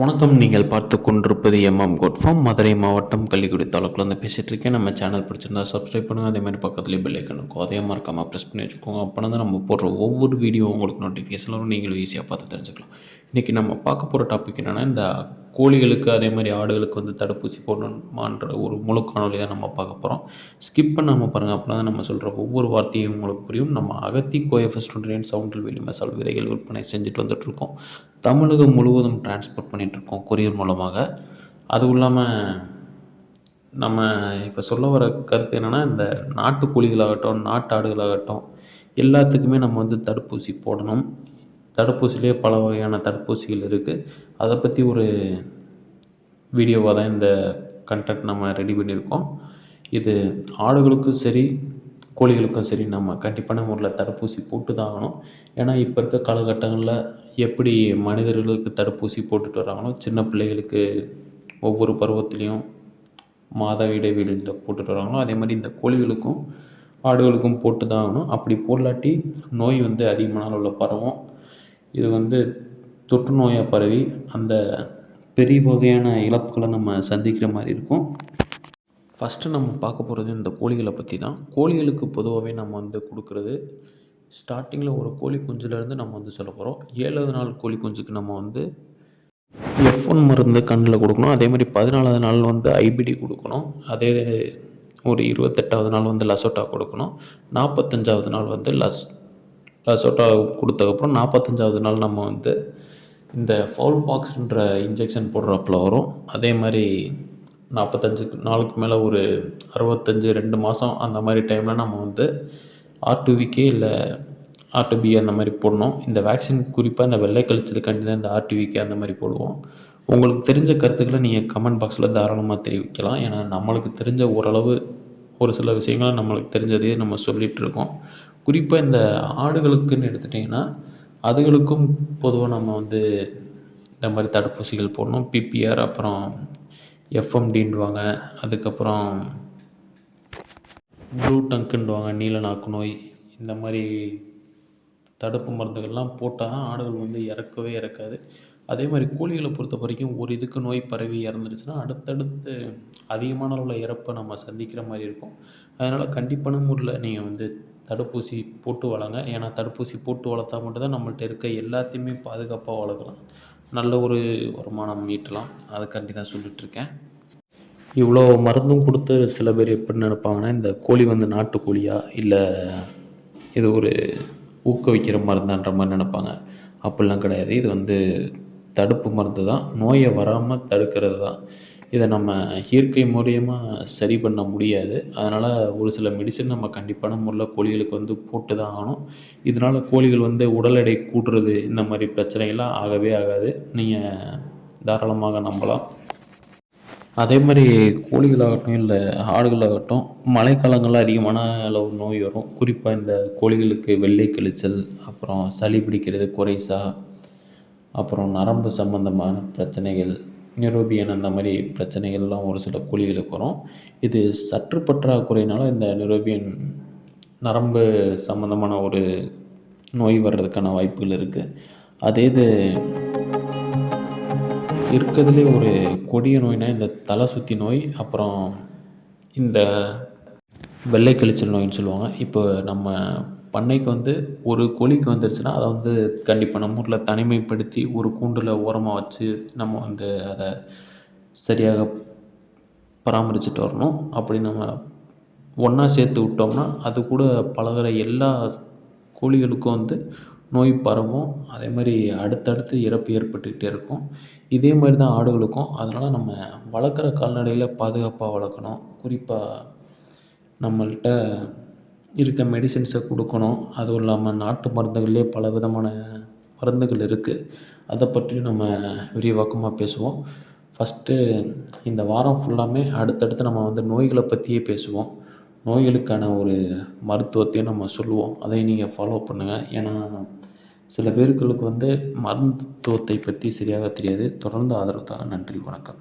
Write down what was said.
வணக்கம். நீங்கள் பார்த்து கொண்டிருப்பது எம்எம் குட் ஃபார்ம் மதுரை மாவட்டம் கள்ளிக்குடி தாலுக்கில் வந்து பேசிகிட்டு இருக்கேன். நம்ம சேனல் பிடிச்சிருந்தா சப்ஸ்கிரைப் பண்ணுங்கள் அதே மாதிரி பக்கத்துலேயே பெல் ஐக்கன் இருக்கும். அதே மறக்காமல் ப்ரெஸ் பண்ணி வச்சுக்கோங்க. அப்போ தான் நம்ம போடுற ஒவ்வொரு வீடியோ உங்களுக்கு நோட்டிஃபிகேஷன் நீங்களும் ஈஸியாக பார்த்து தெரிஞ்சுக்கலாம். இன்றைக்கி நம்ம பார்க்க போகிற டாபிக் என்னென்னா இந்த கோழிகளுக்கு அதே மாதிரி ஆடுகளுக்கு வந்து தடுப்பூசி போடணுமான்ற ஒரு முழு காணொலி தான் நம்ம பார்க்க போகிறோம் ஸ்கிப் பண்ணாமல் பாருங்கள் அப்படின்னா தான் நம்ம சொல்கிற ஒவ்வொரு வார்த்தையும் உங்களுக்கு புரியும். நம்ம அகத்தி கோஎஃப்எஸ் டுவெண்ட்டி சவுண்டில் வெளி மசால் விதைகள் விற்பனை செஞ்சுட்டு வந்துட்ருக்கோம் தமிழகம் முழுவதும் டிரான்ஸ்போர்ட் பண்ணிகிட்ருக்கோம் கொரியர் மூலமாக. அதுவும் இல்லாமல் நம்ம இப்போ சொல்ல வர கருத்து என்னென்னா இந்த நாட்டு கோழிகளாகட்டும் நாட்டு ஆடுகளாகட்டும் எல்லாத்துக்குமே நம்ம வந்து தடுப்பூசி போடணும். தடுப்பூசியிலே பல வகையான தடுப்பூசிகள் இருக்குது அதை பற்றி ஒரு வீடியோவாக தான் இந்த கண்டென்ட் நம்ம ரெடி பண்ணியிருக்கோம். இது ஆடுகளுக்கும் சரி கோழிகளுக்கும் சரி நம்ம கண்டிப்பான முறையில் தடுப்பூசி போட்டு தான் ஆகணும். ஏன்னா இப்போ இருக்க காலகட்டங்களில் எப்படி மனிதர்களுக்கு தடுப்பூசி போட்டுட்டு வராங்களோ சின்ன பிள்ளைகளுக்கு ஒவ்வொரு பருவத்துலேயும் மாத இடைவெளியில் போட்டுட்டு வராங்களோ அதே மாதிரி இந்த கோழிகளுக்கும் ஆடுகளுக்கும் போட்டு தான் ஆகணும். அப்படி போடலாட்டி நோய் வந்து அதிகமான அளவில் பரவும். இது வந்து தொற்று நோயாக பரவி அந்த பெரிய வகையான இழப்புகளை நம்ம சந்திக்கிற மாதிரி இருக்கும். ஃபஸ்ட்டு நம்ம பார்க்க போகிறது இந்த கோழிகளை பற்றி தான். கோழிகளுக்கு பொதுவாகவே நம்ம வந்து கொடுக்குறது ஸ்டார்டிங்கில் ஒரு கோழி குஞ்சுலேருந்து நம்ம வந்து சொல்ல போகிறோம் ஏழாவது நாள் கோழி குஞ்சுக்கு நம்ம வந்து எஃப் ஒன் மருந்து கண்ணில் கொடுக்கணும். அதே மாதிரி பதினாலாவது நாள் வந்து ஐபிடி கொடுக்கணும். அதே ஒரு இருபத்தெட்டாவது நாள் வந்து லசோட்டா கொடுக்கணும். நாற்பத்தஞ்சாவது நாள் வந்து லஸ் லசோட்டா கொடுத்ததுக்கப்புறம் நாற்பத்தஞ்சாவது நாள் நம்ம வந்து இந்த ஃபவுல் பாக்ஸ்ன்ற இன்ஜெக்ஷன் போடுறாப்புல வரும். அதே மாதிரி நாற்பத்தஞ்சு நாளுக்கு மேலே ஒரு அறுபத்தஞ்சு ரெண்டு மாதம் அந்த மாதிரி டைமில் நம்ம வந்து ஆர்டிவிக்கே இல்லை ஆர்டிபி அந்த மாதிரி போடணும். இந்த வேக்சின் குறிப்பாக இந்த வெள்ளை கழிச்சதுக்காண்டி தான் இந்த ஆர்டிவிக்கே அந்த மாதிரி போடுவோம். உங்களுக்கு தெரிஞ்ச கருத்துக்களை நீங்கள் கமெண்ட் பாக்ஸில் தாராளமாக தெரிவிக்கலாம். ஏன்னா நம்மளுக்கு தெரிஞ்ச ஓரளவு ஒரு சில விஷயங்களை நம்மளுக்கு தெரிஞ்சதையே நம்ம சொல்லிகிட்டு இருக்கோம். குறிப்பாக இந்த ஆடுகளுக்குன்னு எடுத்துட்டிங்கன்னா அதுகளுக்கும் பொதுவாக நம்ம வந்து இந்த மாதிரி தடுப்பூசிகள் போடணும். பிபிஆர் அப்புறம் எஃப்எம்டின்வாங்க அதுக்கப்புறம் ப்ளூ டங்க்குன்னுவாங்க நீல நாக்கு நோய் இந்த மாதிரி தடுப்பு மருந்துகள்லாம் போட்டால் தான் ஆடுகள் வந்து இறக்கவே இறக்காது. அதே மாதிரி கோழிகளை பொறுத்த வரைக்கும் ஒரு இதுக்கு நோய் பரவி இறந்துருச்சுன்னா அடுத்தடுத்து அதிகமான அளவில் இறப்பை நம்ம சந்திக்கிற மாதிரி இருக்கும். அதனால் கண்டிப்பான முறையில் நீங்கள் வந்து தடுப்பூசி போட்டு வளங்க. ஏன்னா தடுப்பூசி போட்டு வளர்த்தா மட்டும்தான் நம்மள்ட்ட இருக்க எல்லாத்தையுமே பாதுகாப்பாக வளர்க்கலாம். நல்ல ஒரு வருமானம் ஈட்டலாம். அதுக்காண்டி தான் சொல்லிகிட்ருக்கேன் இவ்வளோ மருந்தும் கொடுத்து சில பேர் எப்படி நினைப்பாங்கன்னா இந்த கோழி வந்து நாட்டுக்கோழியா? இல்லை இது ஒரு ஊக்குவிக்கிற மருந்தான்ற மாதிரி நினைப்பாங்க. அப்படிலாம் கிடையாது. இது வந்து தடுப்பு மருந்து தான் நோயை வராமல் தடுக்கிறது தான் இதை நம்ம இயற்கை மூலியமாக சரி பண்ண முடியாது. அதனால் ஒரு சில மெடிசன் நம்ம கண்டிப்பான முறையில் கோழிகளுக்கு வந்து போட்டு தான் ஆகணும். இதனால் கோழிகள் வந்து உடல் எடை கூட்டுறது இந்த மாதிரி பிரச்சனைகள்லாம் ஆகவே ஆகாது. நீங்கள் தாராளமாக நம்பலாம். அதே மாதிரி கோழிகளாகட்டும் இல்லை ஆடுகளாகட்டும் மழைக்காலங்களில் அதிகமான அளவு நோய் வரும். குறிப்பாக இந்த கோழிகளுக்கு வெள்ளை கழிச்சல் அப்புறம் சளி பிடிக்கிறது குறைசா அப்புறம் நரம்பு சம்மந்தமான பிரச்சனைகள் நிரோபியன் அந்த மாதிரி பிரச்சனைகள்லாம் ஒரு சில கோழிகளுக்கு வரும் இது சற்று பற்றாக்குறையினால் இந்த நிரோபியன் நரம்பு சம்மந்தமான ஒரு நோய் வர்றதுக்கான வாய்ப்புகள் இருக்குது அதே இது இருக்கிறதுலே ஒரு கொடிய நோய்னால் இந்த தலை சுற்றி நோய் அப்புறம் இந்த வெள்ளை கழிச்சல் நோயின்னு சொல்லுவாங்க. இப்போ நம்ம பண்ணைக்கு வந்து ஒரு கோழிக்கு வந்துருச்சுன்னா அதை வந்து கண்டிப்பாக நம்ம ஊரில் தனிமைப்படுத்தி ஒரு கூண்டில் ஓரமாக வச்சு நம்ம வந்து அதை சரியாக பராமரிச்சுட்டு வரணும். அப்படி நம்ம ஒன்றா சேர்த்து விட்டோம்னா அது கூட பழகுற எல்லா கோழிகளுக்கும் வந்து நோய் பரவும். அதே மாதிரி அடுத்தடுத்து இறப்பு ஏற்பட்டுக்கிட்டே இருக்கும். இதே மாதிரி தான் ஆடுகளுக்கும். அதனால் நம்ம வளர்க்குற கால்நடையில் பாதுகாப்பாக வளர்க்கணும். குறிப்பாக நம்மள்கிட்ட இருக்க மெடிசின்ஸை கொடுக்கணும். அதுவும் இல்லாமல் நாட்டு மருந்துகள்லேயே பல விதமான மருந்துகள் இருக்குது அதை பற்றியும் நம்ம விரிவாக்கமாக பேசுவோம். ஃபஸ்ட்டு இந்த வாரம் ஃபுல்லாமே அடுத்தடுத்து நம்ம வந்து நோய்களை பற்றியே பேசுவோம். நோய்களுக்கான ஒரு மருத்துவத்தையும் நம்ம சொல்லுவோம். அதை நீங்கள் ஃபாலோ பண்ணுங்கள் ஏன்னா சில பேர்களுக்கு வந்து மருத்துவத்தை பற்றி சரியாக தெரியாது. தொடர்ந்து ஆதரவு தாங்க நன்றி வணக்கம்.